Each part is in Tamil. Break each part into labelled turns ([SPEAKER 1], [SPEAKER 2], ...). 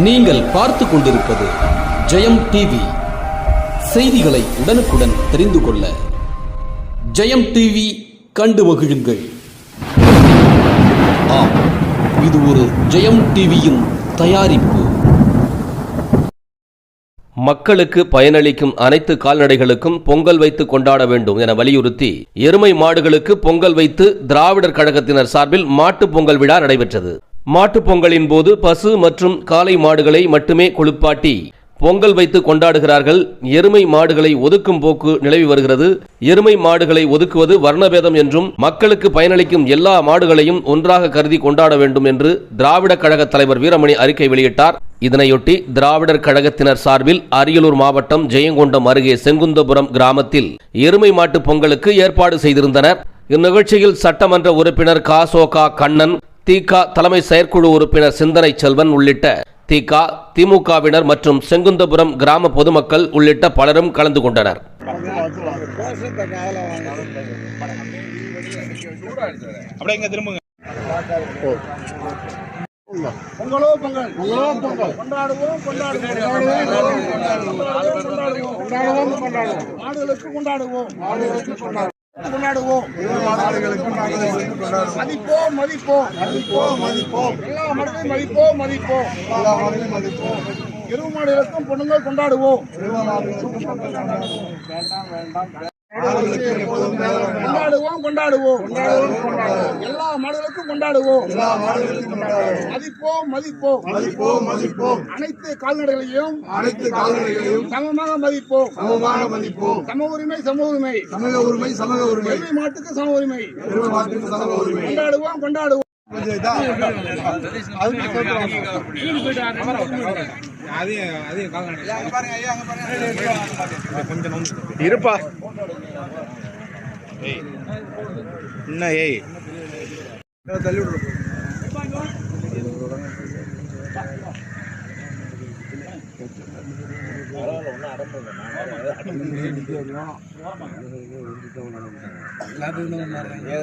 [SPEAKER 1] நீங்கள் பார்த்து கொண்டிருப்பது ஜெயம் டிவி. செய்திகளை உடனுக்குடன் தெரிந்து கொள்ள ஜெயம் டிவி கண்டு மகிழுங்கள். ஆம் இது ஒரு ஜெயம் டிவியின் தயாரிப்பு.
[SPEAKER 2] மக்களுக்கு பயனளிக்கும் அனைத்து கால்நடைகளுக்கும் பொங்கல் வைத்து கொண்டாட வேண்டும் என வலியுறுத்தி எருமை மாடுகளுக்கு பொங்கல் வைத்து திராவிடர் கழகத்தினர் சார்பில் மாட்டு பொங்கல் விழா நடைபெற்றது. மாட்டுப் பொங்கலின் போது பசு மற்றும் காளை மாடுகளை மட்டுமே குளிப்பாட்டி பொங்கல் வைத்து கொண்டாடுகிறார்கள். எருமை மாடுகளை ஒதுக்கும் போக்கு நிலவி வருகிறது. எருமை மாடுகளை ஒதுக்குவது வர்ணபேதம் என்றும் மக்களுக்கு பயனளிக்கும் எல்லா மாடுகளையும் ஒன்றாக கருதி கொண்டாட வேண்டும் என்று திராவிட கழக தலைவர் வீரமணி அறிக்கை வெளியிட்டார். இதனையொட்டி திராவிடர் கழகத்தினர் சார்பில் அரியலூர் மாவட்டம் ஜெயங்கொண்டம் அருகே செங்குந்தபுரம் கிராமத்தில் எருமை மாட்டு பொங்கலுக்கு ஏற்பாடு செய்திருந்தனர். இந்நிகழ்ச்சியில் சட்டமன்ற உறுப்பினர் காசோகா கண்ணன் திக தலைமை செயற்குழு உறுப்பினர் சிந்தனை செல்வன் உள்ளிட்ட திக திமுகவினர் மற்றும் செங்குந்தபுரம் கிராம பொதுமக்கள் உள்ளிட்ட பலரும் கலந்து கொண்டனர்.
[SPEAKER 3] பொங்கலோ பொங்கல் பொங்கலோ பொங்கல் கொண்டாடுவோம் கொண்டாடுவோம் கொண்டாடுவோம் கொண்டாடுவோம் கொண்டாடுவோம் மாடுகளுக்கு கொண்டாடுவோம் மாடுகளுக்கு கொண்டாடுவோம் கொண்டாடுவோம். மதிப்போம் மதிப்போம். மதிப்போம் மதிப்போம் எல்லா மாடுகளையும் மதிப்போம் மதிப்போம். எல்லா மாடுகளையும் மதிப்போம் எருவு மாடுகளுக்கும் பொண்ணுங்கள் கொண்டாடுவோம் கொண்டாடுவோம் கொண்டாடுவோம். கொண்டாடுவோம் கொண்டாடுவோம். எல்லா மாடுகளுக்கும் கொண்டாடுவோம். மதிப்போம் மதிப்போம். மதிப்போம் மதிப்போம். அனைத்து கால்நடைகளையும் அனைத்து கால்நடைகளையும் சமமாக மதிப்போம். சமமாக மதிப்போம். சம உரிமை சம உரிமை. சமக உரிமை சமக உரிமை. எருமை மாட்டுக்கு சம உரிமை. எருமை மாட்டுக்கு சம உரிமை. கொண்டாடுவோம் கொண்டாடுவோம்.
[SPEAKER 4] அதையும் ஏய். என்ன ஏய்? தள்ளி விடுறோம்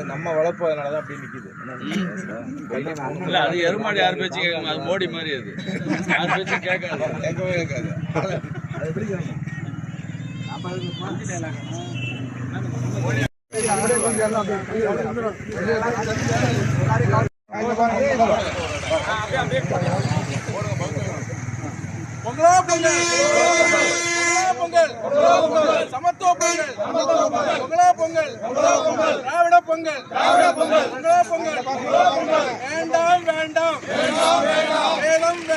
[SPEAKER 4] நம்ம வளர்ப்பு அதனாலதான் அப்படி நிக்குது.
[SPEAKER 5] இல்ல அது எருமாடு யார் பேச்சு கேட்காம அது மோடி மாதிரி அது. யார் பேச்சு கேட்காது.
[SPEAKER 4] கேட்கவே கேட்காது. பொங்கலோ பொங்கல். பொங்கல் பொங்கல் சமத்துவ பொங்கல் பொங்கலோ பொங்கல் திராவிட பொங்கல் பொங்கலோ பொங்கல் வேண்டாம் வேண்டாம் வேலம் வேண்டாம்